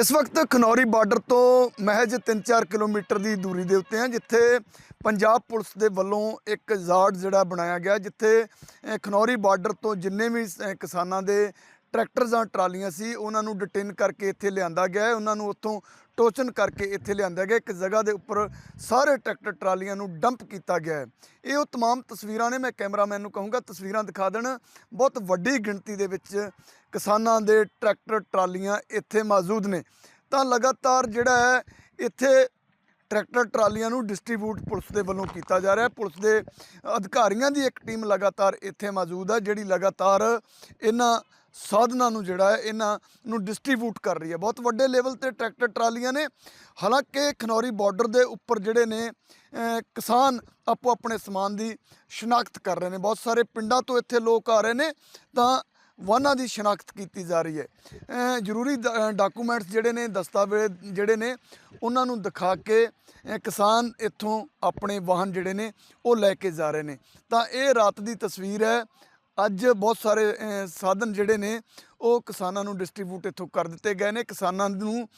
ਇਸ ਵਕਤ ਖਨੌਰੀ ਬਾਰਡਰ ਤੋਂ ਮਹਿਜ 3-4 ਕਿਲੋਮੀਟਰ ਦੀ ਦੂਰੀ ਦੇ ਉੱਤੇ ਹਾਂ, ਜਿੱਥੇ ਪੰਜਾਬ ਪੁਲਿਸ ਦੇ ਵੱਲੋਂ ਇੱਕ ਜ਼ਾਰਡ ਜਿਹੜਾ ਬਣਾਇਆ ਗਿਆ, ਜਿੱਥੇ ਖਨੌਰੀ ਬਾਰਡਰ ਤੋਂ ਜਿੰਨੇ ਵੀ ਕਿਸਾਨਾਂ ਦੇ ਟਰੈਕਟਰ ਜਾਂ ਟਰਾਲੀਆਂ ਸੀ, ਉਹਨਾਂ ਨੂੰ ਡਿਟੇਨ ਕਰਕੇ ਇੱਥੇ ਲਿਆਂਦਾ ਗਿਆ ਹੈ। ਉਹਨਾਂ ਨੂੰ ਉੱਥੋਂ ਟੋਚਨ ਕਰਕੇ ਇੱਥੇ ਲਿਆਂਦਾ ਗਿਆ ਇੱਕ ਜਗ੍ਹਾ ਦੇ ਉੱਪਰ ਸਾਰੇ ਟਰੈਕਟਰ ਟਰਾਲੀਆਂ ਨੂੰ ਡੰਪ ਕੀਤਾ ਗਿਆ ਹੈ ਇਹ ਉਹ तमाम ਤਸਵੀਰਾਂ ਨੇ ਮੈਂ ਕੈਮਰਾਮੈਨ ਨੂੰ ਕਹੂੰਗਾ ਤਸਵੀਰਾਂ ਦਿਖਾ ਦੇਣ ਬਹੁਤ ਵੱਡੀ ਗਿਣਤੀ ਦੇ ਵਿੱਚ ਕਿਸਾਨਾਂ ਦੇ ਟਰੈਕਟਰ ਟਰਾਲੀਆਂ ਇੱਥੇ ਮੌਜੂਦ ਨੇ ਤਾਂ ਲਗਾਤਾਰ ਜਿਹੜਾ ਹੈ ਇੱਥੇ ਟਰੈਕਟਰ ਟਰਾਲੀਆਂ ਨੂੰ ਡਿਸਟ੍ਰੀਬਿਊਟ ਪੁਲਿਸ ਦੇ ਵੱਲੋਂ ਕੀਤਾ ਜਾ ਰਿਹਾ ਹੈ ਪੁਲਿਸ ਦੇ ਅਧਿਕਾਰੀਆਂ ਦੀ ਇੱਕ ਟੀਮ ਲਗਾਤਾਰ ਇੱਥੇ ਮੌਜੂਦ ਹੈ ਜਿਹੜੀ ਲਗਾਤਾਰ ਇਹਨਾਂ ਸਾਧਨਾਂ ਨੂੰ ਜਿਹੜਾ ਹੈ ਇਹਨਾਂ ਨੂੰ ਡਿਸਟ੍ਰੀਬਿਊਟ ਕਰ ਰਹੀ ਹੈ। ਬਹੁਤ ਵੱਡੇ ਲੈਵਲ ਤੇ ਟਰੈਕਟਰ ਟਰਾਲੀਆਂ ਨੇ। ਹਾਲਾਂਕਿ ਖਨੌਰੀ ਬਾਰਡਰ ਦੇ ਉੱਪਰ ਜਿਹੜੇ ਨੇ ਕਿਸਾਨ ਆਪੋ ਆਪਣੇ ਸਮਾਨ ਦੀ ਸ਼ਨਾਖਤ ਕਰ ਰਹੇ ਨੇ। ਬਹੁਤ ਸਾਰੇ ਪਿੰਡਾਂ ਤੋਂ ਇੱਥੇ ਲੋਕ ਆ ਰਹੇ ਨੇ, ਤਾਂ ਵਾਹਨਾਂ ਦੀ ਸ਼ਨਾਖਤ ਕੀਤੀ ਜਾ ਰਹੀ ਹੈ। ਅਹ, ਜ਼ਰੂਰੀ ਡਾਕੂਮੈਂਟਸ ਜਿਹੜੇ ਨੇ, ਦਸਤਾਵੇਜ਼ ਜਿਹੜੇ ਨੇ, ਉਹਨਾਂ ਨੂੰ ਦਿਖਾ ਕੇ ਕਿਸਾਨ ਇੱਥੋਂ ਆਪਣੇ ਵਾਹਨ ਜਿਹੜੇ ਨੇ, ਉਹ ਲੈ ਕੇ ਜਾ ਰਹੇ ਨੇ। ਤਾਂ ਇਹ ਰਾਤ ਦੀ ਤਸਵੀਰ ਹੈ ਅੱਜ ਬਹੁਤ ਸਾਰੇ ਸਾਧਨ ਜਿਹੜੇ ਨੇ, ਉਹ ਕਿਸਾਨਾਂ ਨੂੰ ਡਿਸਟ੍ਰੀਬਿਊਟ ਇੱਥੋਂ ਕਰ ਦਿੱਤੇ ਗਏ ਨੇ। ਕਿਸਾਨਾਂ ਨੂੰ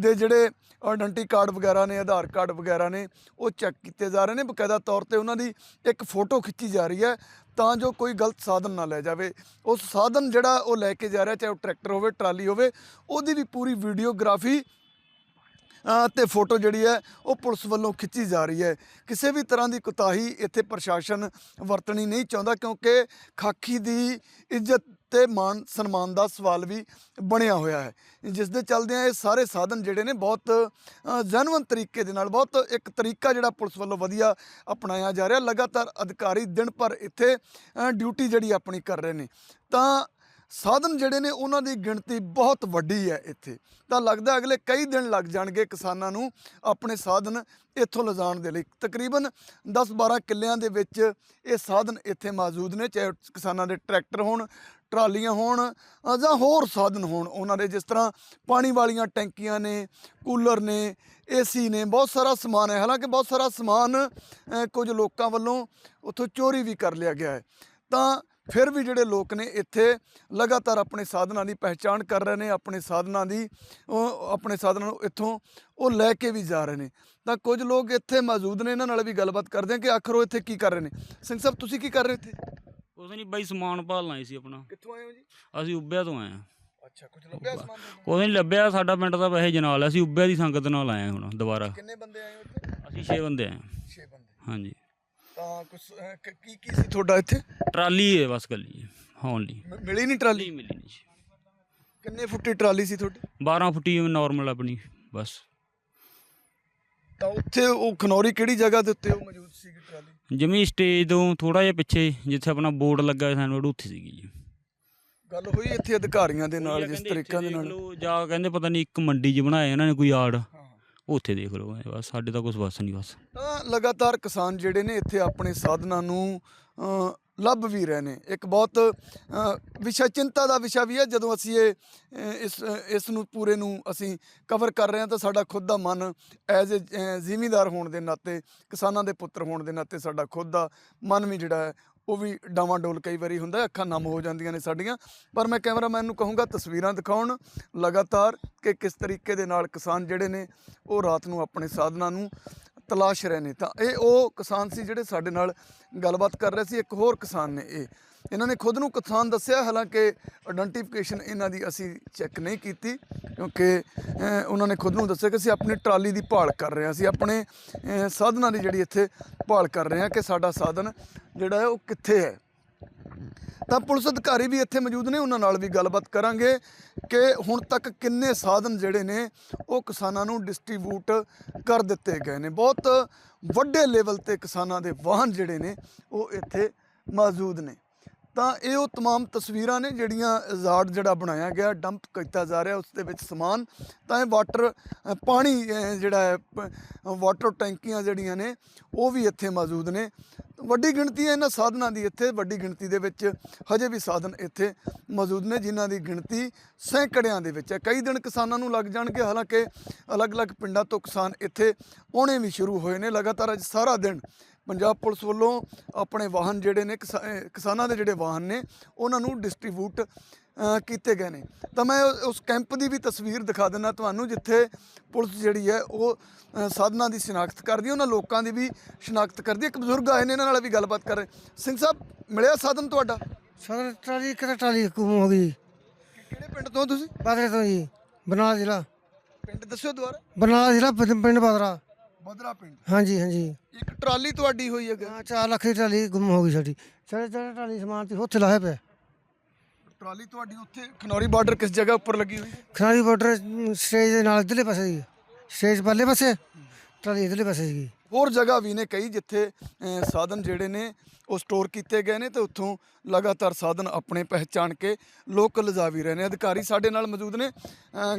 ਦੇ ਜਿਹੜੇ ਆਇਡੈਂਟੀ ਕਾਰਡ ਵਗੈਰਾ ਨੇ, ਆਧਾਰ ਕਾਰਡ ਵਗੈਰਾ ਨੇ, ਉਹ ਚੈੱਕ ਕੀਤੇ ਜਾ ਰਹੇ ਨੇ। ਬਕਾਇਦਾ ਤੌਰ ਤੇ ਉਹਨਾਂ ਦੀ ਇੱਕ ਫੋਟੋ ਖਿੱਚੀ ਜਾ ਰਹੀ ਹੈ, ਤਾਂ ਜੋ ਕੋਈ ਗਲਤ ਸਾਧਨ ਨਾ ਲੈ ਜਾਵੇ। ਉਸ ਸਾਧਨ ਜਿਹੜਾ ਉਹ ਲੈ ਕੇ ਜਾ ਰਿਹਾ, ਚਾਹੇ ਉਹ ਟਰੈਕਟਰ ਹੋਵੇ, ਟਰਾਲੀ ਹੋਵੇ, ਉਹਦੀ ਵੀ ਪੂਰੀ ਵੀਡੀਓਗ੍ਰਾਫੀ ਤੇ ਫੋਟੋ ਜਿਹੜੀ ਹੈ ਉਹ ਪੁਲਿਸ ਵੱਲੋਂ ਖਿੱਚੀ ਜਾ ਰਹੀ ਹੈ। ਕਿਸੇ ਵੀ ਤਰ੍ਹਾਂ ਦੀ ਕੁਤਾਹੀ ਇੱਥੇ ਪ੍ਰਸ਼ਾਸਨ ਵਰਤਣੀ ਨਹੀਂ ਚਾਹੁੰਦਾ ਕਿਉਂਕਿ ਖਾਕੀ ਦੀ ਇੱਜ਼ਤ ਤੇ ਮਾਨ ਸਨਮਾਨ ਦਾ ਸਵਾਲ ਵੀ ਬਣਿਆ ਹੋਇਆ ਹੈ। ਜਿਸ ਦੇ ਚੱਲਦਿਆਂ ਇਹ ਸਾਰੇ ਸਾਧਨ ਜਿਹੜੇ ਨੇ ਬਹੁਤ ਅ, ਤਰੀਕੇ ਦੇ ਨਾਲ ਬਹੁਤ ਇੱਕ ਤਰੀਕਾ ਜਿਹੜਾ ਪੁਲਿਸ ਵੱਲੋਂ ਵਧੀਆ ਅਪਣਾਇਆ ਜਾ ਰਿਹਾ। ਲਗਾਤਾਰ ਅਧਿਕਾਰੀ ਦਿਨ ਭਰ ਇੱਥੇ ਡਿਊਟੀ ਜਿਹੜੀ ਆਪਣੀ ਕਰ ਰਹੇ ਨੇ। ਤਾਂ ਸਾਧਨ ਜਿਹੜੇ ਨੇ ਉਹਨਾਂ ਦੀ ਗਿਣਤੀ ਬਹੁਤ ਵੱਡੀ ਹੈ ਇੱਥੇ। ਤਾਂ ਲੱਗਦਾ ਅਗਲੇ ਕਈ ਦਿਨ ਲੱਗ ਜਾਣਗੇ ਕਿਸਾਨਾਂ ਨੂੰ ਆਪਣੇ ਸਾਧਨ ਇੱਥੋਂ ਲਿਜਾਣ ਦੇ ਲਈ। ਤਕਰੀਬਨ 10-12 ਕਿੱਲਿਆਂ ਦੇ ਵਿੱਚ ਇਹ ਸਾਧਨ ਇੱਥੇ ਮੌਜੂਦ ਨੇ, ਚਾਹੇ ਕਿਸਾਨਾਂ ਦੇ ਟਰੈਕਟਰ ਹੋਣ, ਟਰਾਲੀਆਂ ਹੋਣ ਜਾਂ ਹੋਰ ਸਾਧਨ ਹੋਣ। ਉਹਨਾਂ ਦੇ ਜਿਸ ਤਰ੍ਹਾਂ ਪਾਣੀ ਵਾਲੀਆਂ ਟੈਂਕੀਆਂ ਨੇ, ਕੂਲਰ ਨੇ ਏਸੀ ਨੇ, ਬਹੁਤ ਸਾਰਾ ਸਮਾਨ ਹੈ। ਹਾਲਾਂਕਿ ਬਹੁਤ ਸਾਰਾ ਸਮਾਨ ਕੁਝ ਲੋਕਾਂ ਵੱਲੋਂ ਉੱਥੋਂ ਚੋਰੀ ਵੀ ਕਰ ਲਿਆ ਗਿਆ ਹੈ। ਤਾਂ ਫਿਰ ਵੀ ਜਿਹੜੇ ਲੋਕ ਨੇ ਇੱਥੇ ਲਗਾਤਾਰ ਆਪਣੇ ਸਾਧਨਾਂ ਦੀ ਪਹਿਚਾਣ ਕਰ ਰਹੇ ਨੇ ਆਪਣੇ ਸਾਧਨਾਂ ਦੀ ਉਹ ਆਪਣੇ ਸਾਧਨਾਂ ਨੂੰ ਇੱਥੋਂ ਉਹ ਲੈ ਕੇ ਵੀ ਜਾ ਰਹੇ ਨੇ। ਤਾਂ ਕੁਝ ਲੋਕ ਇੱਥੇ ਮੌਜੂਦ ਨੇ ਇਹਨਾਂ ਨਾਲ ਵੀ ਗੱਲਬਾਤ ਕਰਦੇ ਆ ਕਿ ਆਖਰ ਉਹ ਇੱਥੇ ਕੀ ਕਰ ਰਹੇ ਨੇ। ਸਿੰਘ ਸਾਹਿਬ ਤੁਸੀਂ ਕੀ ਕਰ ਰਹੇ ਇੱਥੇ? ਕੁਛ ਨਹੀਂ ਬਾਈ ਸਮਾਨ ਭਾਲਣਾ ਹੀ ਸੀ ਆਪਣਾ। ਕਿੱਥੋਂ ਆਏ ਹੋ ਜੀ? ਅਸੀਂ ਉੱਬਿਆ ਤੋਂ ਆਏ ਆ ਅੱਛਾ ਕੁਝ ਲੱਭਿਆ ਸਮਾਨ ਕੁਛ ਨਹੀਂ ਲੱਭਿਆ ਸਾਡਾ ਪਿੰਡ ਦਾ ਵੈਸੇ ਜਨਾਲ ਅਸੀਂ ਉੱਬਿਆ ਦੀ ਸੰਗਤ ਨਾਲ ਆਏ ਹੁਣ ਦੁਬਾਰਾ। ਕਿੰਨੇ ਬੰਦੇ ਆਏ ਹੋ ਇੱਥੇ? ਅਸੀਂ 6 ਬੰਦੇ ਆਏ ਆ। 6 ਬੰਦੇ। ਹਾਂਜੀ। ਤਾਂ ਕੁਝ ਕੀ ਕੀ ਸੀ ਤੁਹਾਡਾ ਇੱਥੇ? ਟਰਾਲੀ ਹੈ ਬਸ ਹੌਣ ਲਈ। ਮ- ਮਿਲੀ ਨਹੀਂ ਟਰਾਲੀ? ਮਿਲੀ ਨਹੀਂ ਜੀ। ਕਿੰਨੇ ਫੁੱਟੀ ਟਰਾਲੀ ਸੀ ਤੁਹਾਡੀ? 12 ਫੁੱਟੀ ਨਾਰਮਲ ਆਪਣੀ ਬਸ। ਤਾਂ ਉੱਥੇ ਉਹ ਖਨੌਰੀ ਕਿਹੜੀ ਜਗ੍ਹਾ ਦੇ ਉੱਤੇ ਉਹ ਮੌਜੂਦ ਸੀਗੀ ਟਰਾਲੀ? ਜਿਵੇਂ ਸਟੇਜ ਤੋਂ ਥੋੜਾ ਜਿਹਾ ਪਿੱਛੇ ਜਿੱਥੇ ਆਪਣਾ ਬੋਰਡ ਲੱਗਾ ਹੋਇਆ ਸਾਨੂੰ ਉੱਥੇ ਸੀਗੀ ਜੀ। ਗੱਲ ਹੋਈ ਇੱਥੇ ਅਧਿਕਾਰੀਆਂ ਦੇ ਨਾਲ ਜਿਸ ਤਰੀਕਾ ਦੇ ਨਾਲ? ਜਾਂ ਕਹਿੰਦੇ ਪਤਾ ਨਹੀਂ ਇੱਕ ਮੰਡੀ 'ਚ ਬਣਾਇਆ ਇਹਨਾਂ ਨੇ ਕੋਈ ਆੜ। ਉੱਥੇ ਦੇਖ ਲਓ ਐਂ ਬਸ ਸਾਡੇ ਤਾਂ ਕੁਝ ਬਸ ਨਹੀਂ ਬਸ। ਤਾਂ ਲਗਾਤਾਰ ਕਿਸਾਨ ਜਿਹੜੇ ਨੇ ਇੱਥੇ ਆਪਣੇ ਸਾਧਨਾਂ ਨੂੰ ਅ, ਲੱਭ ਵੀ ਰਹੇ ਨੇ। ਇੱਕ ਬਹੁਤ ਅ, ਵਿਸ਼ਾ ਚਿੰਤਾ ਦਾ ਵਿਸ਼ਾ ਵੀ ਹੈ। ਜਦੋਂ ਅਸੀਂ ਇਹ ਅ, ਇਸ ਇਸ ਨੂੰ ਪੂਰੇ ਨੂੰ ਅਸੀਂ ਕਵਰ ਕਰ ਰਹੇ ਹਾਂ ਤਾਂ ਸਾਡਾ ਖੁਦ ਦਾ ਮਨ ਐਜ਼ ਅ ਜ਼ਿਮੀਂਦਾਰ ਹੋਣ ਦੇ ਨਾਤੇ ਕਿਸਾਨਾਂ ਦੇ ਪੁੱਤਰ ਹੋਣ ਦੇ ਨਾਤੇ ਸਾਡਾ ਖੁਦ ਦਾ ਮਨ ਵੀ ਜਿਹੜਾ ਹੈ ਉਹ ਵੀ ਡਾਵਾਂ ਡੋਲ ਕਈ ਵਾਰੀ ਹੁੰਦਾ, ਅੱਖਾਂ ਨਮ ਹੋ ਜਾਂਦੀਆਂ ਨੇ ਸਾਡੀਆਂ। ਪਰ ਮੈਂ ਕੈਮਰਾਮੈਨ ਨੂੰ ਕਹੂੰਗਾ, ਤਸਵੀਰਾਂ ਦਿਖਾਉਣ, ਲਗਾਤਾਰ ਕਿ ਕਿਸ ਤਰੀਕੇ ਦੇ ਨਾਲ ਕਿਸਾਨ ਜਿਹੜੇ ਨੇ, ਉਹ ਰਾਤ ਨੂੰ ਆਪਣੇ ਸਾਧਨਾਂ ਨੂੰ ਤਲਾਸ਼ ਰਹੇ ਨੇ। ਤਾਂ ਇਹ ਉਹ ਕਿਸਾਨ ਸੀ ਜਿਹੜੇ ਸਾਡੇ ਨਾਲ ਗੱਲਬਾਤ ਕਰ ਰਹੇ ਸੀ। ਇੱਕ ਹੋਰ ਕਿਸਾਨ ਨੇ ਇਹ। ਇਹਨਾਂ ਨੇ ਖੁਦ ਨੂੰ ਕਿਸਾਨ ਦੱਸਿਆ, ਹਾਲਾਂਕਿ ਆਇਡੈਂਟੀਫਿਕੇਸ਼ਨ ਇਹਨਾਂ ਦੀ ਅਸੀਂ ਚੈੱਕ ਨਹੀਂ ਕੀਤੀ, ਕਿਉਂਕਿ ਉਹਨਾਂ ਨੇ ਖੁਦ ਨੂੰ ਦੱਸਿਆ ਕਿ ਅਸੀਂ ਆਪਣੀ ਟਰਾਲੀ ਦੀ ਭਾਲ ਕਰ ਰਹੇ ਹਾਂ। ਅਸੀਂ ਆਪਣੇ ਸਾਧਨਾਂ ਦੀ ਜਿਹੜੀ ਇੱਥੇ ਭਾਲ ਕਰ ਰਹੇ ਹਾਂ ਕਿ ਸਾਡਾ ਸਾਧਨ ਜਿਹੜਾ ਹੈ ਉਹ ਕਿੱਥੇ ਹੈ। ਤਾਂ ਪੁਲਿਸ ਅਧਿਕਾਰੀ ਵੀ ਇੱਥੇ ਮੌਜੂਦ ਨੇ ਉਹਨਾਂ ਨਾਲ ਵੀ ਗੱਲਬਾਤ ਕਰਾਂਗੇ ਕਿ ਹੁਣ ਤੱਕ ਕਿੰਨੇ ਸਾਧਨ ਜਿਹੜੇ ਨੇ ਉਹ ਕਿਸਾਨਾਂ ਨੂੰ ਡਿਸਟ੍ਰੀਬਿਊਟ ਕਰ ਦਿੱਤੇ ਗਏ ਨੇ ਬਹੁਤ ਵੱਡੇ ਲੈਵਲ ਤੇ ਕਿਸਾਨਾਂ ਦੇ ਵਾਹਨ ਜਿਹੜੇ ਨੇ ਉਹ ਇੱਥੇ ਮੌਜੂਦ ਨੇ ਤਾਂ ਇਹ ਉਹ तमाम ਤਸਵੀਰਾਂ ਨੇ ਜਿਹੜੀਆਂ ਜ਼ਾਰਡ ਜਿਹੜਾ ਬਣਾਇਆ ਗਿਆ ਡੰਪ ਕੀਤਾ ਜਾ ਰਿਹਾ ਉਸ ਦੇ ਵਿੱਚ ਸਮਾਨ ਤਾਂ ਇਹ ਵਾਟਰ ਅ, ਪਾਣੀ ਅ, ਜਿਹੜਾ ਹੈ ਪ- ਵਾਟਰ ਟੈਂਕੀਆਂ ਜਿਹੜੀਆਂ ਨੇ ਉਹ ਵੀ ਇੱਥੇ ਮੌਜੂਦ ਨੇ ਵੱਡੀ ਗਿਣਤੀ ਹੈ ਇਹਨਾਂ ਸਾਧਨਾਂ ਦੀ ਇੱਥੇ, ਵੱਡੀ ਗਿਣਤੀ ਦੇ ਵਿੱਚ ਹਜੇ ਵੀ ਸਾਧਨ ਇੱਥੇ ਮੌਜੂਦ ਨੇ, ਜਿਨ੍ਹਾਂ ਦੀ ਗਿਣਤੀ ਸੈਂਕੜਿਆਂ ਦੇ ਵਿੱਚ ਹੈ। ਕਈ ਦਿਨ ਕਿਸਾਨਾਂ ਨੂੰ ਲੱਗ ਜਾਣਗੇ, ਹਾਲਾਂਕਿ ਅਲੱਗ-ਅਲੱਗ ਪਿੰਡਾਂ ਤੋਂ ਕਿਸਾਨ ਇੱਥੇ ਆਉਣੇ ਵੀ ਸ਼ੁਰੂ ਹੋਏ ਨੇ। ਲਗਾਤਾਰ ਅੱਜ ਸਾਰਾ ਦਿਨ ਪੰਜਾਬ ਪੁਲਿਸ ਵੱਲੋਂ ਆਪਣੇ ਵਾਹਨ ਜਿਹੜੇ ਨੇ ਕਿਸਾਨਾਂ ਦੇ ਜਿਹੜੇ ਵਾਹਨ ਨੇ, ਉਹਨਾਂ ਨੂੰ ਡਿਸਟ੍ਰੀਬਿਊਟ ਕੀਤੇ ਗਏ ਨੇ। ਤਾਂ ਮੈਂ ਉਸ- ਕੈਂਪ ਦੀ ਵੀ ਤਸਵੀਰ ਦਿਖਾ ਦਿੰਦਾ ਤੁਹਾਨੂੰ ਜਿੱਥੇ ਪੁਲਿਸ ਜਿਹੜੀ ਹੈ ਉਹ ਸਾਧਨਾਂ ਦੀ ਸ਼ਨਾਖਤ ਕਰਦੀ ਉਹਨਾਂ ਲੋਕਾਂ ਦੀ ਵੀ ਸ਼ਨਾਖਤ ਕਰਦੀ ਇੱਕ ਬਜ਼ੁਰਗ ਆਏ ਨੇ ਇਹਨਾਂ ਨਾਲ ਵੀ ਗੱਲਬਾਤ ਕਰ ਰਹੇ ਸਿੰਘ ਸਾਹਿਬ ਮਿਲਿਆ ਸਾਧਨ ਤੁਹਾਡਾ? ਸਦਰ ਟਰਾਲੀ ਕਿਤੇ ਟਰਾਲੀ ਗੁੰਮ ਹੋ ਗਈ ਕਿਹੜੇ ਪਿੰਡ ਤੋਂ ਤੁਸੀਂ? ਬਾਦਰੇ ਤੋਂ ਜੀ ਬਰਨਾਲਾ ਜ਼ਿਲ੍ਹਾ। ਪਿੰਡ ਦੱਸਿਓ ਦੁਬਾਰਾ। ਬਰਨਾਲਾ ਜ਼ਿਲ੍ਹਾ ਪਿੰਡ ਬਾਦਰਾ। ਬਦਰਾ ਪਿੰਡ। ਹਾਂਜੀ ਹਾਂਜੀ। ਇੱਕ ਟਰਾਲੀ ਤੁਹਾਡੀ ਹੋਈ ਹੈ ਹਾਂ 4 ਲੱਖ ਦੀ ਟਰਾਲੀ ਗੁੰਮ ਹੋ ਗਈ ਸਾਡੀ। ਸਾਡੇ ਜਿਹੜੇ ਟਰਾਲੀ ਸਮਾਨ ਤੇ ਉੱਥੇ ਲਾਇਆ ਪਿਆ। ਟਰਾਲੀ ਤੁਹਾਡੀ ਉੱਥੇ ਖਨੌਰੀ ਬਾਰਡਰ ਕਿਸ ਜਗ੍ਹਾ ਉੱਪਰ ਲੱਗੀ ਹੋਈ? ਹੈ ਖਨਾਰੀ ਬਾਰਡਰ ਸਟੇਜ ਦੇ ਨਾਲ ਇਧਰਲੇ ਪਾਸੇ ਜੀ ਸਟੇਜ ਪਰਲੇ ਪਾਸੇ ਟਰਾਲੀ ਇਧਰਲੇ ਪਾਸੇ ਸੀਗੀ। ਹੋਰ ਜਗ੍ਹਾ ਵੀ ਨੇ ਕਈ ਜਿੱਥੇ ਸਾਧਨ ਜਿਹੜੇ ਨੇ ਉਹ ਸਟੋਰ ਕੀਤੇ ਗਏ ਨੇ ਤੇ ਉੱਥੋਂ ਲਗਾਤਾਰ ਸਾਧਨ ਆਪਣੇ ਪਹਿਚਾਣ ਕੇ ਲੋਕ ਲਿਜਾ ਵੀ ਰਹੇ ਨੇ। ਅਧਿਕਾਰੀ ਸਾਡੇ ਨਾਲ ਮੌਜੂਦ ਨੇ।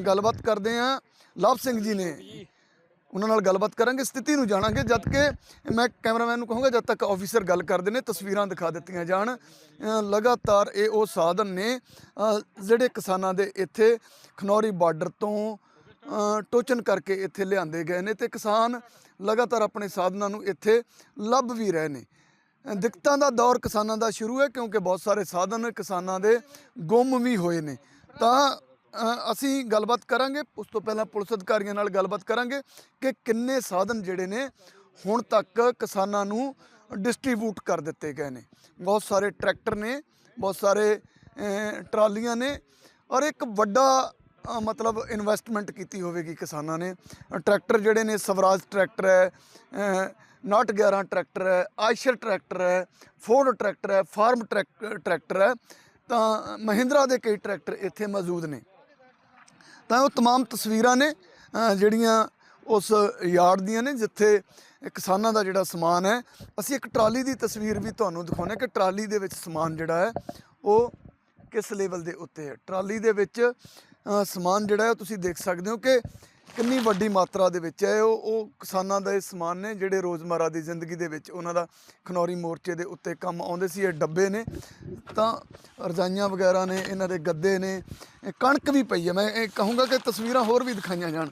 ਗੱਲਬਾਤ ਕਰਦੇ ਆ ਲਵ ਸਿੰਘ ਜੀ ਨੇ। ਉਹਨਾਂ ਨਾਲ ਗੱਲਬਾਤ ਕਰਾਂਗੇ, ਸਥਿਤੀ ਨੂੰ ਜਾਣਾਂਗੇ, ਜਦ ਕਿ ਮੈਂ ਕੈਮਰਾਮੈਨ ਨੂੰ ਕਹੂੰਗਾ, ਜਦ ਤੱਕ ਆਫੀਸਰ ਗੱਲ ਕਰਦੇ ਨੇ, ਤਸਵੀਰਾਂ ਦਿਖਾ ਦਿੱਤੀਆਂ ਜਾਣ। ਲਗਾਤਾਰ ਇਹ ਉਹ ਸਾਧਨ ਨੇ ਜਿਹੜੇ ਕਿਸਾਨਾਂ ਦੇ ਇੱਥੇ ਖਨੌਰੀ ਬਾਰਡਰ ਤੋਂ ਟੋਚਨ ਕਰਕੇ ਇੱਥੇ ਲਿਆਂਦੇ ਗਏ ਨੇ ਤੇ ਕਿਸਾਨ ਲਗਾਤਾਰ ਆਪਣੇ ਸਾਧਨਾਂ ਨੂੰ ਇੱਥੇ ਲੱਭ ਵੀ ਰਹੇ ਨੇ। ਦਿੱਕਤਾਂ ਦਾ ਦੌਰ ਕਿਸਾਨਾਂ ਦਾ ਸ਼ੁਰੂ ਹੈ, ਕਿਉਂਕਿ ਬਹੁਤ ਸਾਰੇ ਸਾਧਨ ਕਿਸਾਨਾਂ ਦੇ ਗੁੰਮ ਵੀ ਹੋਏ ਨੇ। ਤਾਂ ਅਸੀਂ ਗੱਲਬਾਤ ਕਰਾਂਗੇ ਉਸ ਤੋਂ ਪਹਿਲਾਂ ਪੁਲਿਸ ਅਧਿਕਾਰੀਆਂ ਨਾਲ ਗੱਲਬਾਤ ਕਰਾਂਗੇ ਕਿ ਕਿੰਨੇ ਸਾਧਨ ਜਿਹੜੇ ਨੇ ਹੁਣ ਤੱਕ ਕਿਸਾਨਾਂ ਨੂੰ ਡਿਸਟ੍ਰੀਬਿਊਟ ਕਰ ਦਿੱਤੇ ਗਏ ਨੇ। ਬਹੁਤ ਸਾਰੇ ਟਰੈਕਟਰ ਨੇ ਬਹੁਤ ਸਾਰੇ ਟਰਾਲੀਆਂ ਨੇ ਔਰ ਇੱਕ ਵੱਡਾ ਮਤਲਬ ਇਨਵੈਸਟਮੈਂਟ ਕੀਤੀ ਹੋਵੇਗੀ ਕਿਸਾਨਾਂ ਨੇ। ਟਰੈਕਟਰ ਜਿਹੜੇ ਨੇ ਸਵਰਾਜ ਟਰੈਕਟਰ ਹੈ ਅ, ਨਾਟ 11 ਟਰੈਕਟਰ ਹੈ ਆਇਸ਼ਰ ਟਰੈਕਟਰ ਹੈ ਫੋਰਡ ਟਰੈਕਟਰ ਹੈ ਫਾਰਮ ਟਰੈਕ- ਟਰੈਕਟਰ ਹੈ ਤਾਂ ਮਹਿੰਦਰਾ ਦੇ ਕਈ ਟਰੈਕਟਰ ਇੱਥੇ ਮੌਜੂਦ ਨੇ। ਤਾਂ ਉਹ तमाम ਤਸਵੀਰਾਂ ਨੇ ਅ, ਜਿਹੜੀਆਂ ਉਸ ਯਾਰਡ ਦੀਆਂ ਨੇ ਜਿੱਥੇ ਕਿਸਾਨਾਂ ਦਾ ਜਿਹੜਾ ਸਮਾਨ ਹੈ ਅਸੀਂ ਇੱਕ ਟਰਾਲੀ ਦੀ ਤਸਵੀਰ ਵੀ ਤੁਹਾਨੂੰ ਦਿਖਾਉਂਦੇ ਹਾਂ ਕਿ ਟਰਾਲੀ ਦੇ ਵਿੱਚ ਸਮਾਨ ਜਿਹੜਾ ਹੈ ਉਹ ਕਿਸ ਲੈਵਲ ਦੇ ਉੱਤੇ ਹੈ ਟਰਾਲੀ ਦੇ ਵਿੱਚ ਅ, ਸਮਾਨ ਜਿਹੜਾ ਹੈ ਉਹ ਤੁਸੀਂ ਦੇਖ ਸਕਦੇ ਹੋ ਕਿ ਕਿੰਨੀ ਵੱਡੀ ਮਾਤਰਾ ਦੇ ਵਿੱਚ ਹੈ। ਉਹ ਉਹ ਕਿਸਾਨਾਂ ਦਾ ਇਹ ਸਮਾਨ ਨੇ ਜਿਹੜੇ ਰੋਜ਼ਮਰਾ ਦੀ ਜ਼ਿੰਦਗੀ ਦੇ ਵਿੱਚ ਉਹਨਾਂ ਦਾ ਖਨੌਰੀ ਮੋਰਚੇ ਦੇ ਉੱਤੇ ਕੰਮ ਆਉਂਦੇ ਸੀ, ਇਹ ਡੱਬੇ ਨੇ। ਤਾਂ ਰਜਾਈਆਂ ਵਗੈਰਾ ਨੇ, ਇਹਨਾਂ ਦੇ ਗੱਦੇ ਨੇ, ਇਹ ਕਣਕ ਵੀ ਪਈ ਹੈ। ਮੈਂ ਇਹ ਕਹੂੰਗਾ ਕਿ ਤਸਵੀਰਾਂ ਹੋਰ ਵੀ ਦਿਖਾਈਆਂ ਜਾਣ।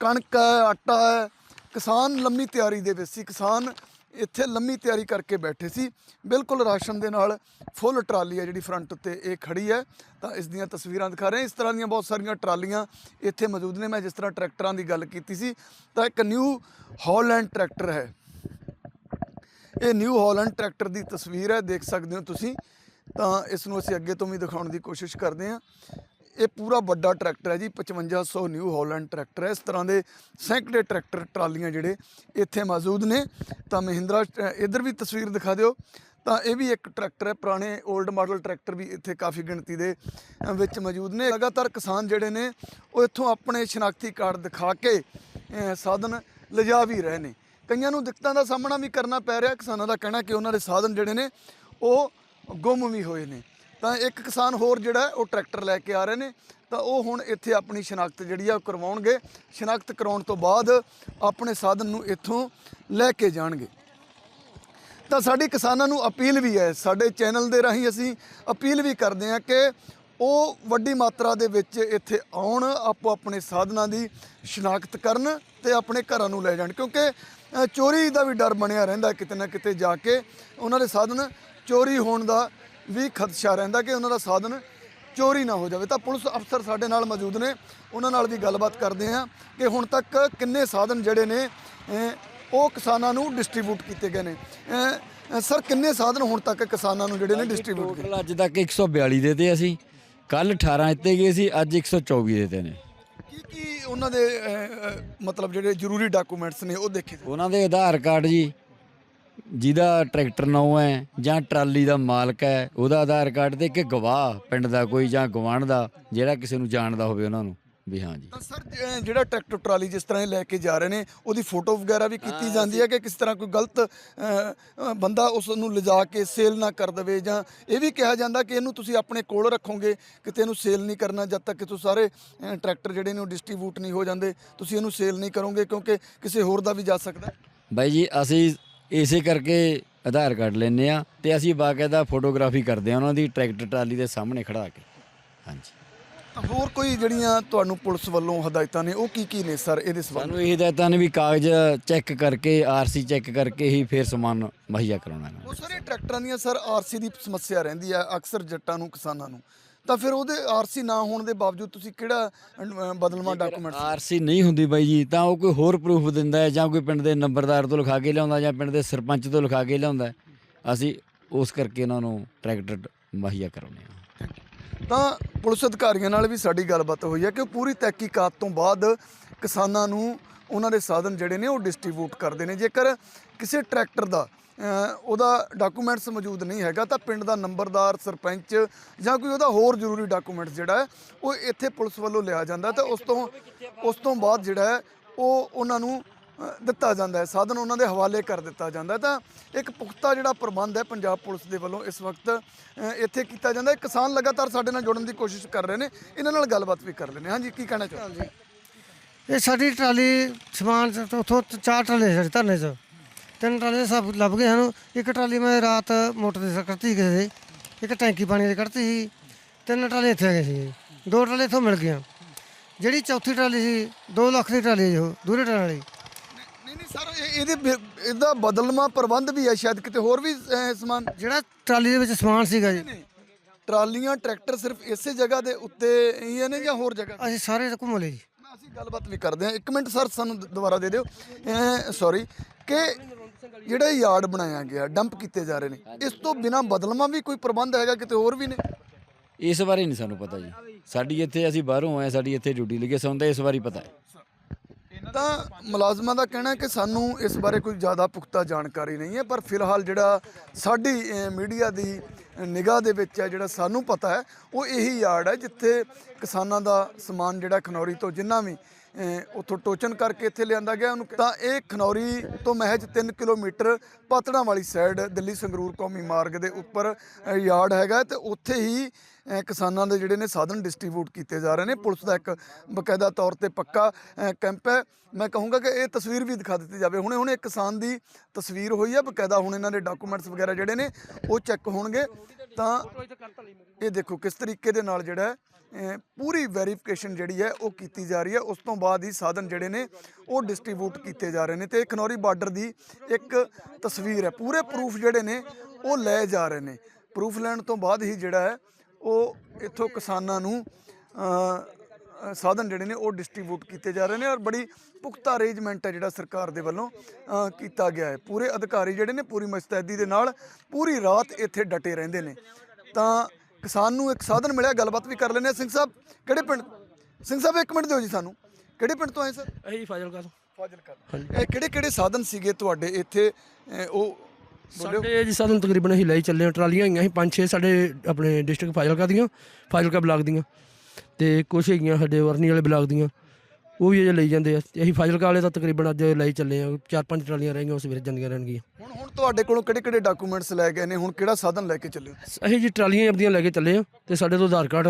ਕਣਕ ਹੈ, ਆਟਾ ਹੈ, ਕਿਸਾਨ ਲੰਮੀ ਤਿਆਰੀ ਦੇ ਵਿੱਚ ਸੀ। ਕਿਸਾਨ ਇੱਥੇ ਲੰਮੀ ਤਿਆਰੀ ਕਰਕੇ ਬੈਠੇ ਸੀ। ਬਿਲਕੁਲ ਰਾਸ਼ਨ ਦੇ ਨਾਲ ਫੁੱਲ ਟਰਾਲੀ ਹੈ ਜਿਹੜੀ ਫਰੰਟ ਉੱਤੇ ਇਹ ਖੜੀ ਹੈ। ਤਾਂ ਇਸ ਦੀਆਂ ਤਸਵੀਰਾਂ ਦਿਖਾ ਰਹੇ ਇਸ ਤਰ੍ਹਾਂ ਦੀਆਂ ਬਹੁਤ ਸਾਰੀਆਂ ਟਰਾਲੀਆਂ ਇੱਥੇ ਮੌਜੂਦ ਨੇ। ਮੈਂ ਜਿਸ ਤਰ੍ਹਾਂ ਟਰੈਕਟਰਾਂ ਦੀ ਗੱਲ ਕੀਤੀ ਸੀ, ਤਾਂ ਇੱਕ ਨਿਊ ਹਾਲੈਂਡ ਟਰੈਕਟਰ ਹੈ। ਇਹ ਨਿਊ ਹਾਲੈਂਡ ਟਰੈਕਟਰ ਦੀ ਤਸਵੀਰ ਹੈ, ਦੇਖ ਸਕਦੇ ਹੋ ਤੁਸੀਂ। ਤਾਂ ਇਸ ਨੂੰ ਅਸੀਂ ਅੱਗੇ ਤੋਂ ਵੀ ਦਿਖਾਉਣ ਦੀ ਕੋਸ਼ਿਸ਼ ਕਰਦੇ ਹਾਂ। ਇਹ ਪੂਰਾ ਵੱਡਾ ਟਰੈਕਟਰ ਹੈ ਜੀ 5500 ਨਿਊ ਹਾਲੈਂਡ ਟਰੈਕਟਰ ਹੈ। ਇਸ ਤਰ੍ਹਾਂ ਦੇ ਸੈਂਕੜੇ ਟਰੈਕਟਰ ਟਰਾਲੀਆਂ ਜਿਹੜੇ ਇੱਥੇ ਮੌਜੂਦ ਨੇ। ਤਾਂ ਮਹਿੰਦਰਾ ਅ, ਇੱਧਰ ਵੀ ਤਸਵੀਰ ਦਿਖਾ ਦਿਓ। ਤਾਂ ਇਹ ਵੀ ਇੱਕ ਟਰੈਕਟਰ ਹੈ ਪੁਰਾਣੇ 올ਡ ਮਾਡਲ ਟਰੈਕਟਰ ਵੀ ਇੱਥੇ ਕਾਫੀ ਗਿਣਤੀ ਦੇ ਵਿੱਚ ਮੌਜੂਦ ਨੇ। ਲਗਾਤਾਰ ਕਿਸਾਨ ਜਿਹੜੇ ਨੇ ਉਹ ਇੱਥੋਂ ਆਪਣੇ ਸ਼ਨਾਖਤੀ ਕਾਰਡ ਦਿਖਾ ਕੇ ਸਾਧਨ ਲਿਜਾ ਵੀ ਰਹੇ ਨੇ। ਕਈਆਂ ਨੂੰ ਦਿੱਕਤਾਂ ਦਾ ਸਾਹਮਣਾ ਵੀ ਕਰਨਾ ਪੈ ਰਿਹਾ। ਕਿਸਾਨਾਂ ਦਾ ਕਹਿਣਾ ਕਿ ਉਹਨਾਂ ਦੇ ਸਾਧਨ ਜਿਹੜੇ ਨੇ ਉਹ ਗੁੰਮ ਵੀ ਹੋਏ ਨੇ। ਤਾਂ ਇੱਕ ਕਿਸਾਨ ਹੋਰ ਜਿਹੜਾ ਉਹ ਟਰੈਕਟਰ ਲੈ ਕੇ ਆ ਰਹੇ ਨੇ। ਤਾਂ ਉਹ ਹੁਣ ਇੱਥੇ ਆਪਣੀ ਸ਼ਨਾਖਤ ਜਿਹੜੀ ਆ, ਉਹ ਕਰਵਾਉਣਗੇ। ਸ਼ਨਾਖਤ ਕਰਾਉਣ ਤੋਂ ਬਾਅਦ ਆਪਣੇ ਸਾਧਨ ਨੂੰ ਇੱਥੋਂ ਲੈ ਕੇ ਜਾਣਗੇ। ਤਾਂ ਸਾਡੀ ਕਿਸਾਨਾਂ ਨੂੰ ਅਪੀਲ ਵੀ ਹੈ, ਸਾਡੇ ਚੈਨਲ ਦੇ ਰਾਹੀਂ ਅਸੀਂ ਅਪੀਲ ਵੀ ਕਰਦੇ ਹਾਂ ਕਿ ਉਹ ਵੱਡੀ ਮਾਤਰਾ ਦੇ ਵਿੱਚ ਇੱਥੇ ਆਉਣ, ਆਪੋ ਆਪਣੇ ਸਾਧਨਾਂ ਦੀ ਸ਼ਨਾਖਤ ਕਰਨ ਤੇ ਆਪਣੇ ਘਰਾਂ ਨੂੰ ਲੈ ਜਾਣ। ਕਿਉਂਕਿ ਚੋਰੀ ਦਾ ਵੀ ਡਰ ਬਣਿਆ ਰਹਿੰਦਾ ਕਿਤੇ ਨਾ ਕਿਤੇ ਜਾ ਕੇ। ਉਹਨਾਂ ਦੇ ਸਾਧਨ ਚੋਰੀ ਹੋਣ ਦਾ ਵੀ ਖਦਸ਼ਾ ਰਹਿੰਦਾ ਕਿ ਉਹਨਾਂ ਦਾ ਸਾਧਨ ਚੋਰੀ ਨਾ ਹੋ ਜਾਵੇ। ਤਾਂ ਪੁਲਿਸ ਅਫਸਰ ਸਾਡੇ ਨਾਲ ਮੌਜੂਦ ਨੇ। ਉਹਨਾਂ ਨਾਲ ਵੀ ਗੱਲਬਾਤ ਕਰਦੇ ਹਾਂ ਕਿ ਹੁਣ ਤੱਕ ਕਿੰਨੇ ਸਾਧਨ ਜਿਹੜੇ ਨੇ ਉਹ ਕਿਸਾਨਾਂ ਨੂੰ ਡਿਸਟ੍ਰੀਬਿਊਟ ਕੀਤੇ ਗਏ ਨੇ। ਸਰ ਕਿੰਨੇ ਸਾਧਨ ਹੁਣ ਤੱਕ ਕਿਸਾਨਾਂ ਨੂੰ ਜਿਹੜੇ ਨੇ ਡਿਸਟ੍ਰੀਬਿਊਟ ਕੀਤੇ? ਅੱਜ ਤੱਕ 142 ਦੇ ਤੇ ਅਸੀਂ। ਕੱਲ 18 ਦਿੱਤੇ ਗਏ ਸੀ ਅੱਜ 124 ਦਿੱਤੇ ਨੇ। ਕੀ ਕੀ ਉਹਨਾਂ ਦੇ ਮਤਲਬ ਜਿਹੜੇ ਜ਼ਰੂਰੀ ਡਾਕੂਮੈਂਟਸ ਨੇ ਉਹ ਦੇਖੇ। ਉਹਨਾਂ ਦੇ ਆਧਾਰ ਕਾਰਡ ਜੀ। ਜਿਹਦਾ ਟਰੈਕਟਰ ਨੌ ਹੈ ਜਾਂ ਟਰਾਲੀ ਦਾ ਮਾਲਕ ਹੈ ਉਹਦਾ ਆਧਾਰ ਕਾਰਡ ਤੇ ਇੱਕ ਗਵਾਹ ਪਿੰਡ ਦਾ ਕੋਈ ਜਾਂ ਗਵਾਂਢ ਦਾ ਜਿਹੜਾ ਕਿਸੇ ਨੂੰ ਜਾਣਦਾ ਹੋਵੇ ਉਹਨਾਂ ਨੂੰ ਵੀ ਹਾਂ ਜੀ ਤਾਂ ਸਰ ਜ- ਜਿਹੜਾ ਟਰੈਕਟਰ ਟਰਾਲੀ ਜਿਸ ਤਰ੍ਹਾਂ ਇਹ ਲੈ ਕੇ ਜਾ ਰਹੇ ਨੇ ਉਹਦੀ ਫੋਟੋ ਵਗੈਰਾ ਵੀ ਕੀਤੀ ਜਾਂਦੀ ਹੈ ਕਿ ਕਿਸ ਤਰ੍ਹਾਂ ਕੋਈ ਗਲਤ ਬੰਦਾ ਉਸ ਨੂੰ ਲਿਜਾ ਕੇ ਸੇਲ ਨਾ ਕਰ ਦਵੇ ਜਾਂ ਇਹ ਵੀ ਕਿਹਾ ਜਾਂਦਾ ਕਿ ਇਹਨੂੰ ਤੁਸੀਂ ਆਪਣੇ ਕੋਲ ਰੱਖੋਗੇ ਕਿਤੇ ਇਹਨੂੰ ਸੇਲ ਨਹੀਂ ਕਰਨਾ ਜਦ ਤੱਕ ਕਿ ਤੁਸੀਂ ਸਾਰੇ ਟਰੈਕਟਰ ਜਿਹੜੇ ਨੇ ਉਹ ਡਿਸਟ੍ਰੀਬਿਊਟ ਨਹੀਂ ਹੋ ਜਾਂਦੇ ਤੁਸੀਂ ਇਹਨੂੰ ਸੇਲ ਨਹੀਂ ਕਰੋਗੇ ਕਿਉਂਕਿ ਕਿਸੇ ਹੋਰ ਦਾ ਵੀ ਜਾ ਸਕਦਾ ਹੈ। ਬਾਈ ਜੀ ਅਸੀਂ ਇਸੇ ਕਰਕੇ ਆਧਾਰ ਕਾਰਡ ਲੈਨੇ ਆ ਤੇ ਅਸੀਂ ਬਾਕਾਇਦਾ ਫੋਟੋਗ੍ਰਾਫੀ ਕਰਦੇ ਆ ਉਹਨਾਂ ਦੀ ਟਰੈਕਟਰ ਟਰਾਲੀ ਦੇ ਸਾਹਮਣੇ ਖੜਾ ਕੇ। ਹਾਂਜੀ। ਹੋਰ ਕੋਈ ਜਿਹੜੀਆਂ ਤੁਹਾਨੂੰ ਪੁਲਿਸ ਵੱਲੋਂ ਹਦਾਇਤਾਂ ਨੇ ਉਹ ਕੀ ਕੀ ਨੇ ਸਰ ਇਹਦੇ ਸੰਬੰਧ? ਸਾਨੂੰ ਇਹ ਹਦਾਇਤਾਂ ਨੇ ਵੀ ਕਾਗਜ਼ ਚੈੱਕ ਕਰਕੇ ਆਰਸੀ ਚੈੱਕ ਕਰਕੇ ਹੀ ਫਿਰ ਸਮਾਨ ਮੁਹੱਈਆ ਕਰਾਉਣਾ ਹੈ ਉਹ ਸਾਰੇ ਟਰੈਕਟਰਾਂ ਦੀਆਂ ਸਰ ਆਰਸੀ ਦੀ ਸਮੱਸਿਆ ਰਹਿੰਦੀ ਹੈ ਅਕਸਰ ਜੱਟਾਂ ਨੂੰ ਕਿਸਾਨਾਂ ਨੂੰ। ਤਾਂ ਫਿਰ ਉਹਦੇ ਆਰਸੀ ਨਾ ਹੋਣ ਦੇ ਬਾਵਜੂਦ ਤੁਸੀਂ ਕਿਹੜਾ ਅਹ, ਬਦਲਵਾਂ ਡਾਕੂਮੈਂਟਸ ਆਰਸੀ ਨਹੀਂ ਹੁੰਦੀ ਬਾਈ ਜੀ ਤਾਂ ਉਹ ਕੋਈ ਹੋਰ ਪ੍ਰੂਫ ਦਿੰਦਾ ਹੈ ਜਾਂ ਕੋਈ ਪਿੰਡ ਦੇ ਨੰਬਰਦਾਰ ਤੋਂ ਲਿਖਾ ਕੇ ਲਿਆਉਂਦਾ ਜਾਂ ਪਿੰਡ ਦੇ ਸਰਪੰਚ ਤੋਂ ਲਿਖਾ ਕੇ ਲਿਆਉਂਦਾ ਹੈ। ਅਸੀਂ ਉਸ ਕਰਕੇ ਉਹਨਾਂ ਨੂੰ ਟਰੈਕਟਰ ਮੁਹੱਈਆ ਕਰਾਉਂਦੇ ਹਾਂ। ਤਾਂ ਪੁਲਿਸ ਅਧਿਕਾਰੀਆਂ ਨਾਲ ਵੀ ਸਾਡੀ ਗੱਲਬਾਤ ਹੋਈ ਹੈ ਕਿ ਉਹ ਪੂਰੀ ਤਹਿਕੀਕਾਤ ਤੋਂ ਬਾਅਦ ਕਿਸਾਨਾਂ ਨੂੰ ਉਹਨਾਂ ਦੇ ਸਾਧਨ ਜਿਹੜੇ ਨੇ ਉਹ ਡਿਸਟ੍ਰੀਬਿਊਟ ਕਰਦੇ ਨੇ। ਜੇਕਰ ਕਿਸੇ ਟਰੈਕਟਰ ਦਾ ਉਹਦਾ ਡਾਕੂਮੈਂਟਸ ਮੌਜੂਦ ਨਹੀਂ ਹੈਗਾ ਤਾਂ ਪਿੰਡ ਦਾ ਨੰਬਰਦਾਰ ਸਰਪੰਚ ਜਾਂ ਕੋਈ ਉਹਦਾ ਹੋਰ ਜ਼ਰੂਰੀ ਡਾਕੂਮੈਂਟਸ ਜਿਹੜਾ ਹੈ, ਉਹ ਇੱਥੇ ਪੁਲਿਸ ਵੱਲੋਂ ਲਿਆ ਜਾਂਦਾ ਤੇ ਉਸ ਤੋਂ ਉਸ ਤੋਂ ਬਾਅਦ ਜਿਹੜਾ ਹੈ, ਉਹ ਉਹਨਾਂ ਨੂੰ ਦਿੱਤਾ ਜਾਂਦਾ ਹੈ। ਸਾਧਨ ਉਹਨਾਂ ਦੇ ਹਵਾਲੇ ਕਰ ਦਿੱਤਾ ਜਾਂਦਾ ਤਾਂ ਇੱਕ ਪੁਖਤਾ ਜਿਹੜਾ ਪ੍ਰਬੰਧ ਹੈ ਪੰਜਾਬ ਪੁਲਿਸ ਦੇ ਵੱਲੋਂ ਇਸ ਵਕਤ ਇੱਥੇ ਕੀਤਾ ਜਾਂਦਾ ਹੈ। ਕਿਸਾਨ ਲਗਾਤਾਰ ਸਾਡੇ ਨਾਲ ਜੁੜਨ ਦੀ ਕੋਸ਼ਿਸ਼ ਕਰ ਰਹੇ ਨੇ। ਇਹਨਾਂ ਨਾਲ ਗੱਲਬਾਤ ਵੀ ਕਰ ਲੈਣੇ ਹਾਂਜੀ, ਕੀ ਕਹਿਣਾ ਚਾਹੁੰਦੇ ਇਹ ਸਾਡੀ ਟਰਾਲੀ ਸਮਾਨ ਚ- ਤੋਂ ਉੱਥੋਂ ਚਾਰ ਟਰਾਲੇ ਸਾਡੇ ਧਰਨੇ 'ਚ। ਤਿੰਨ ਟਰਾਲੇ ਸਭ ਲੱਭ ਗਏ ਸਾਨੂੰ। ਇੱਕ ਟਰਾਲੀ ਮੈਂ ਰਾਤ ਮੋਟਰ ਦੇ ਕੱਢਤੀ ਕਿਸੇ ਦੀ। ਇੱਕ ਟੈਂਕੀ ਪਾਣੀ ਦੀ ਕੱਢਤੀ ਸੀ। ਤਿੰਨ ਟਰਾਲੇ ਇੱਥੇ ਗਏ ਸੀ ਦੋ ਟਰਾਲੇ ਇੱਥੋਂ ਮਿਲ ਗਈਆਂ। ਜਿਹੜੀ ਚੌਥੀ ਟਰਾਲੀ ਸੀ 2 ਲੱਖ ਦੀ ਟਰਾਲੀ ਸੀ ਉਹ ਦੂਰੇ ਟਰਾਲੀ ਨਹੀਂ ਨਹੀਂ ਸਰ ਇਹਦੇ ਇਹਦਾ ਬਦਲਵਾਂ ਪ੍ਰਬੰਧ ਵੀ ਹੈ ਸ਼ਾਇਦ ਕਿਤੇ ਹੋਰ ਵੀ ਸਮਾਨ। ਜਿਹੜਾ ਟਰਾਲੀ ਦੇ ਵਿੱਚ ਸਮਾਨ ਸੀਗਾ ਜੀ। ਟਰਾਲੀਆਂ ਟਰੈਕਟਰ ਸਿਰਫ ਇਸੇ ਜਗ੍ਹਾ ਦੇ ਉੱਤੇ ਹੀ ਨੇ ਜਾਂ ਹੋਰ ਜਗ੍ਹਾ? ਅਸੀਂ ਸਾਰੇ ਘੁੰਮ ਲਏ ਜੀ। ਅਸੀਂ ਗੱਲਬਾਤ ਵੀ ਕਰਦੇ ਹਾਂ। ਇੱਕ ਮਿੰਟ ਸਰ ਸਾਨੂੰ ਦ- ਦੁਬਾਰਾ ਦੇ ਦਿਓ। ਸੌਰੀ ਕਿ ਜਿਹੜਾ ਯਾਰਡ ਬਣਾਇਆ ਗਿਆ ਡੰਪ ਕੀਤੇ ਜਾ ਰਹੇ ਨੇ ਇਸ ਤੋਂ ਬਿਨਾ ਬਦਲਵਾਂ ਵੀ ਕੋਈ ਪ੍ਰਬੰਧ ਹੈਗਾ ਕਿਤੇ ਹੋਰ ਵੀ ਨੇ? ਇਸ ਬਾਰੇ ਨਹੀਂ ਸਾਨੂੰ ਪਤਾ ਜੀ। ਸਾਡੀ ਇੱਥੇ ਅਸੀਂ ਬਾਹਰੋਂ ਆਏ ਸਾਡੀ ਇੱਥੇ ਡਿਊਟੀ ਲੱਗੀ ਤਾਂ ਇਸ ਬਾਰੇ ਪਤਾ ਹੈ। ਤਾਂ ਮੁਲਾਜ਼ਮਾਂ ਦਾ ਕਹਿਣਾ ਹੈ ਕਿ ਸਾਨੂੰ ਇਸ ਬਾਰੇ ਕੋਈ ਜ਼ਿਆਦਾ ਪੁਖਤਾ ਜਾਣਕਾਰੀ ਨਹੀਂ ਹੈ ਪਰ ਫਿਲਹਾਲ ਜਿਹੜਾ ਸਾਡੀ ਮੀਡੀਆ ਦੀ ਨਿਗਾਹ ਦੇ ਵਿੱਚ ਹੈ, ਜਿਹੜਾ ਸਾਨੂੰ ਪਤਾ ਹੈ, ਉਹ ਇਹੀ ਯਾਰਡ ਹੈ ਜਿੱਥੇ ਕਿਸਾਨਾਂ ਦਾ ਸਮਾਨ ਜਿਹੜਾ ਖਨੌਰੀ ਤੋਂ ਜਿੰਨਾ ਵੀ ਉੱਥੋਂ ਟੋਚਨ ਕਰਕੇ ਇੱਥੇ ਲਿਆਂਦਾ ਗਿਆ ਉਹਨੂੰ ਤਾਂ ਇਹ ਖਨੌਰੀ ਤੋਂ ਮਹਿਜ 3 ਕਿਲੋਮੀਟਰ ਪਾਤੜਾਂ ਵਾਲੀ ਸਾਈਡ ਦਿੱਲੀ ਸੰਗਰੂਰ ਕੌਮੀ ਮਾਰਗ ਦੇ ਉੱਪਰ ਯਾਰਡ ਹੈਗਾ ਤੇ ਉੱਥੇ ਹੀ ਕਿਸਾਨਾਂ ਦੇ ਜਿਹੜੇ ਨੇ ਸਾਧਨ ਡਿਸਟ੍ਰੀਬਿਊਟ ਕੀਤੇ ਜਾ ਰਹੇ ਨੇ। ਪੁਲਿਸ ਦਾ ਇੱਕ ਬਕਾਇਦਾ ਤੌਰ ਤੇ ਪੱਕਾ ਕੈਂਪ ਹੈ। ਮੈਂ ਕਹੂੰਗਾ ਕਿ ਇਹ ਤਸਵੀਰ ਵੀ ਦਿਖਾ ਦਿੱਤੀ ਜਾਵੇ। ਹੁਣੇ ਹੁਣੇ ਇੱਕ ਕਿਸਾਨ ਦੀ ਤਸਵੀਰ ਹੋਈ ਹੈ। ਬਕਾਇਦਾ ਹੁਣ ਇਹਨਾਂ ਦੇ ਡਾਕੂਮੈਂਟਸ ਵਗੈਰਾ ਜਿਹੜੇ ਨੇ, ਉਹ ਚੈੱਕ ਹੋਣਗੇ। ਤਾਂ ਇਹ ਦੇਖੋ ਕਿਸ ਤਰੀਕੇ ਦੇ ਨਾਲ ਜਿਹੜਾ ਪੂਰੀ ਵੈਰੀਫਿਕੇਸ਼ਨ ਜਿਹੜੀ ਹੈ ਉਹ ਕੀਤੀ ਜਾ ਰਹੀ ਹੈ। ਉਸ ਤੋਂ ਬਾਅਦ ਹੀ ਸਾਧਨ ਜਿਹੜੇ ਨੇ ਉਹ ਡਿਸਟ੍ਰੀਬਿਊਟ ਕੀਤੇ ਜਾ ਰਹੇ ਨੇ ਤੇ ਖਨੌਰੀ ਬਾਰਡਰ ਦੀ ਇੱਕ ਤਸਵੀਰ ਹੈ। ਪੂਰੇ ਪ੍ਰੂਫ ਜਿਹੜੇ ਨੇ ਉਹ ਲੈ ਜਾ ਰਹੇ ਨੇ। ਪ੍ਰੂਫ ਲੈਣ ਤੋਂ ਬਾਅਦ ਹੀ ਜਿਹੜਾ ਹੈ ਉਹ ਇੱਥੋਂ ਕਿਸਾਨਾਂ ਨੂੰ ਸਾਧਨ ਜਿਹੜੇ ਨੇ ਉਹ ਡਿਸਟ੍ਰੀਬਿਊਟ ਕੀਤੇ ਜਾ ਰਹੇ ਨੇ ਔਰ ਬੜੀ ਪੁਖਤਾ ਅਰੇਂਜਮੈਂਟ ਹੈ ਜਿਹੜਾ ਸਰਕਾਰ ਦੇ ਵੱਲੋਂ ਕੀਤਾ ਗਿਆ ਹੈ। ਪੂਰੇ ਅਧਿਕਾਰੀ ਜਿਹੜੇ ਨੇ ਪੂਰੀ ਮੁਸਤੈਦੀ ਦੇ ਨਾਲ ਪੂਰੀ ਰਾਤ ਇੱਥੇ ਡਟੇ ਰਹਿੰਦੇ ਨੇ। ਤਾਂ ਕਿਸਾਨ ਨੂੰ ਇੱਕ ਸਾਧਨ ਮਿਲਿਆ ਗੱਲਬਾਤ ਵੀ ਕਰ ਹਾਂ। ਸਿੰਘ ਸਾਹਿਬ ਕਿਹੜੇ ਪਿੰਡ? ਸਿੰਘ ਸਾਹਿਬ ਇੱਕ ਮਿੰਟ ਦਿਓ ਜੀ ਸਾਨੂੰ। ਕਿਹੜੇ ਪਿੰਡ ਤੋਂ ਆਏ ਸਰ? ਅਸੀਂ ਫਾਜ਼ਿਲਕਾ ਤੋਂ। ਫਾਜ਼ਿਲਕਾ ਇਹ ਕਿਹੜੇ ਕਿਹੜੇ ਸਾਧਨ ਸੀਗੇ ਤੁਹਾਡੇ ਇੱਥੇ? ਉਹ ਸਾਡੇ ਜੀ ਸਾਧਨ ਤਕਰੀਬਨ ਅਸੀਂ ਲਈ ਚੱਲੇ ਹਾਂ ਟਰਾਲੀਆਂ ਹੈਗੀਆਂ ਸੀ ਪੰਜ ਛੇ ਸਾਡੇ ਆਪਣੇ ਡਿਸਟ੍ਰਿਕਟ ਫਾਜ਼ਿਲਕਾ ਦੀਆਂ ਫਾਜ਼ਿਲਕਾ ਬਲਾਕ ਦੀਆਂ। ਤੇ ਕੁਛ ਹੈਗੀਆਂ ਸਾਡੇ ਵਰਨੀ ਵਾਲੇ ਬਲਾਕ ਦੀਆਂ ਉਹ ਵੀ ਅਜੇ ਲਈ ਜਾਂਦੇ ਆ। ਤੇ ਅਸੀਂ ਫਾਜ਼ਿਲਕਾ ਵਾਲੇ ਤਾਂ ਤਕਰੀਬਨ ਅੱਜ ਲਈ ਚੱਲੇ ਆ ਚਾਰ ਪੰਜ ਟਰਾਲੀਆਂ ਰਹਿ ਗਈਆਂ ਉਸ ਸਵੇਰੇ ਜਾਂਦੀਆਂ ਰਹਿਣਗੀਆਂ। ਹੁਣ ਹੁਣ ਤੁਹਾਡੇ ਕੋਲੋਂ ਕਿਹੜੇ ਕਿਹੜੇ ਡਾਕੂਮੈਂਟਸ ਲੈ ਗਏ ਨੇ? ਹੁਣ ਕਿਹੜਾ ਸਾਧਨ ਲੈ ਕੇ ਚੱਲੇ ਹੋ? ਅਸੀਂ ਜੀ ਟਰਾਲੀਆਂ ਆਪਦੀਆਂ ਲੈ ਕੇ ਚੱਲੇ ਆ ਤੇ ਸਾਡੇ ਤੋਂ ਆਧਾਰ ਕਾਰਡ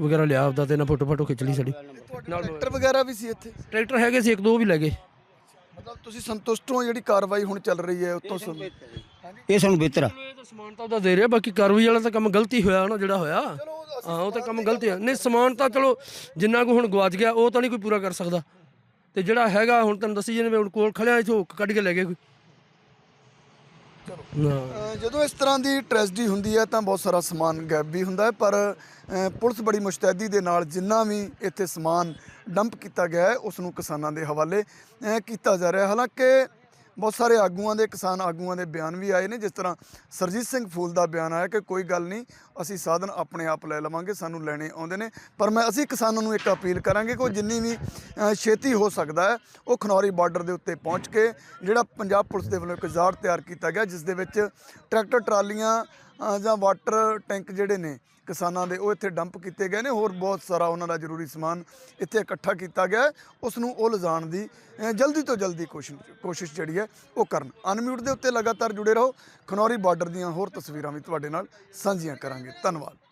ਵਗੈਰਾ ਲਿਆ ਆਪਦਾ ਤੇ ਨਾ ਫੋਟੋ ਫੋਟੋ ਖਿੱਚ ਲਈ ਸਾਡੀ। ਟਰੈਕਟਰ ਵਗੈਰਾ ਵੀ ਸੀ ਇੱਥੇ? ਟਰੈਕਟਰ ਹੈਗੇ ਸੀ ਇੱਕ ਦੋ ਵੀ ਲੈ ਗਏ। ਮਤਲਬ ਤੁਸੀਂ ਸੰਤੁਸ਼ਟ ਹੋ ਜਿਹੜੀ ਕਾਰਵਾਈ ਹੁਣ ਚੱਲ ਰਹੀ ਹੈ ਉਤੋਂ ਸੁਣ ਇਹ ਸਾਨੂੰ ਬਿਹਤਰ ਆ। ਇਹ ਤਾਂ ਸਮਾਨ ਤਾਂ ਉਹਦਾ ਦੇ ਰਿਹਾ ਬਾਕੀ ਕਾਰਵਾਈ ਵਾਲਾ ਤਾਂ ਕੰਮ ਗਲਤੀ ਹੋਇਆ ਨਾ ਜਿਹੜਾ ਹੋਇਆ। ਹਾਂ ਉਹ ਤਾਂ ਕੰਮ ਗਲਤੀ ਆ। ਨਹੀਂ ਸਮਾਨ ਤਾਂ ਚਲੋ ਜਿੰਨਾ ਕੋ ਹੁਣ ਗਵਾਚ ਗਿਆ ਉਹ ਤਾਂ ਨਹੀਂ ਕੋਈ ਪੂਰਾ ਕਰ ਸਕਦਾ। ਤੇ ਜਿਹੜਾ ਹੈਗਾ ਹੁਣ ਤੁਹਾਨੂੰ ਦੱਸੀ ਜਿਹਨੇ ਹੁਣ ਕੋਲ ਖੜਿਆ ਇਥੋਂ ਕੱਢ ਕੇ ਲੈ ਗਏ ਕੋਈ। ਜਦੋਂ ਇਸ ਤਰ੍ਹਾਂ ਦੀ ਟ੍ਰੈਜਡੀ ਹੁੰਦੀ ਹੈ ਤਾਂ ਬਹੁਤ ਸਾਰਾ ਸਮਾਨ ਗਾਇਬ ਵੀ ਹੁੰਦਾ ਹੈ ਪਰ ਪੁਲਿਸ ਬੜੀ ਮੁਸ਼ਤੈਦੀ ਦੇ ਨਾਲ ਜਿੰਨਾ ਵੀ ਇੱਥੇ ਸਮਾਨ ਡੰਪ ਕੀਤਾ ਗਿਆ ਹੈ ਉਸ ਨੂੰ ਕਿਸਾਨਾਂ ਦੇ ਹਵਾਲੇ ਕੀਤਾ ਜਾ ਰਿਹਾ। ਹਾਲਾਂਕਿ ਬਹੁਤ ਸਾਰੇ ਆਗੂਆਂ ਦੇ, ਕਿਸਾਨ ਆਗੂਆਂ ਦੇ ਬਿਆਨ ਵੀ ਆਏ ਨੇ, ਜਿਸ ਤਰ੍ਹਾਂ ਸਰਜੀਤ ਸਿੰਘ ਫੂਲ ਦਾ ਬਿਆਨ ਆਇਆ ਕਿ ਕੋਈ ਗੱਲ ਨਹੀਂ, ਅਸੀਂ ਸਾਧਨ ਆਪਣੇ ਆਪ ਲੈ ਲਵਾਂਗੇ, ਸਾਨੂੰ ਲੈਣੇ ਆਉਂਦੇ ਨੇ। ਪਰ ਮੈਂ, ਅਸੀਂ ਕਿਸਾਨਾਂ ਨੂੰ ਇੱਕ ਅਪੀਲ ਕਰਾਂਗੇ ਕਿ ਉਹ ਜਿੰਨੀ ਵੀ ਛੇਤੀ ਹੋ ਸਕਦਾ ਹੈ, ਉਹ ਖਨੌਰੀ ਬਾਰਡਰ ਦੇ ਉੱਤੇ ਪਹੁੰਚ ਕੇ ਜਿਹੜਾ ਪੰਜਾਬ ਪੁਲਿਸ ਦੇ ਵੱਲੋਂ ਇੱਕ ਜ਼ਾਰ ਤਿਆਰ ਕੀਤਾ ਗਿਆ, ਜਿਸ ਦੇ ਵਿੱਚ ਟਰੈਕਟਰ, ਟਰਾਲੀਆਂ ਜਾਂ ਵਾਟਰ ਟੈਂਕ ਜਿਹੜੇ ਨੇ ਕਿਸਾਨਾਂ ਦੇ, ਉਹ ਇੱਥੇ ਡੰਪ ਕੀਤੇ ਗਏ ਨੇ। ਹੋਰ ਬਹੁਤ ਸਾਰਾ ਉਹਨਾਂ ਦਾ ਜ਼ਰੂਰੀ ਸਮਾਨ ਇੱਥੇ ਇਕੱਠਾ ਕੀਤਾ ਗਿਆ ਉਸ ਨੂੰ ਉਹ ਲਿਜਾਣ ਦੀ ਜਲਦੀ ਤੋਂ ਜਲਦੀ ਕੋਸ਼ਿਸ਼ ਕੋਸ਼ਿਸ਼ ਜਿਹੜੀ ਹੈ, ਉਹ ਕਰਨ। ਅਨਮਿਊਟ ਦੇ ਉੱਤੇ ਲਗਾਤਾਰ ਜੁੜੇ ਰਹੋ। ਖਨੌਰੀ ਬਾਰਡਰ ਦੀਆਂ ਹੋਰ ਤਸਵੀਰਾਂ ਵੀ ਤੁਹਾਡੇ ਨਾਲ ਸਾਂਝੀਆਂ ਕਰਾਂਗੇ। ਧੰਨਵਾਦ।